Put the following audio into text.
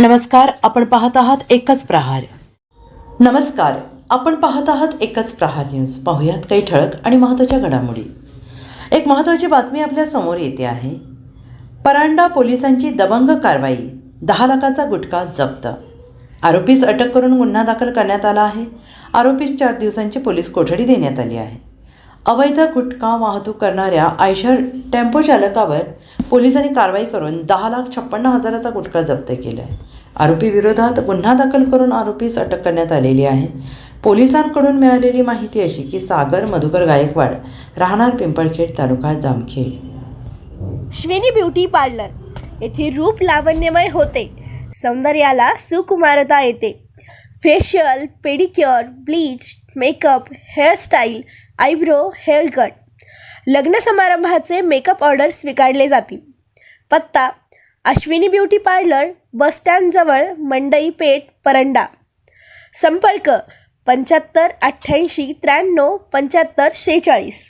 नमस्कार आपण पाहत आहात एकच प्रहार. नमस्कार आपण पाहत आहात एकच प्रहार न्यूज. पाहूयात काही ठळक आणि महत्त्वाच्या घडामोडी. एक महत्त्वाची बातमी आपल्यासमोर येते आहे. परांडा पोलिसांची दबंग कारवाई दहा लाखाचा गुटखा जप्त. आरोपीस अटक करून गुन्हा दाखल करण्यात आला आहे. आरोपीस चार दिवसांची पोलीस कोठडी देण्यात आली आहे. अवैध गुटखा वाहतूक करणाऱ्या आयशर टेम्पो चालकावर पोलिसांनी कारवाई करून दहा लाख छप्पन्न हजाराचा गुटखा जप्त केला आहे आरोपी विरोधात गुन्हा दाखल करून आरोपीस अटक करण्यात आलेली आहे. पोलिसांकडून मिळालेली माहिती अशी की सागर मधुकर गायकवाड राहणार पिंपळखेड तालुका जामखेड. Ashwini beauty parlour. येथे रूप लावण्यमय होते. सौंदर्याला सुकुमारता येते. Facial pedicure bleach makeup hairstyle eyebrow hair cut लग्न समारंभाचे मेकअप ऑर्डर स्वीकारले जातील. पत्ता अश्विनी ब्युटी पार्लर बसस्टँडजवळ मंडई पेठ परंडा. संपर्क पंच्याहत्तर अठ्ठ्याऐंशी त्र्याण्णव पंच्याहत्तर शेहेचाळीस.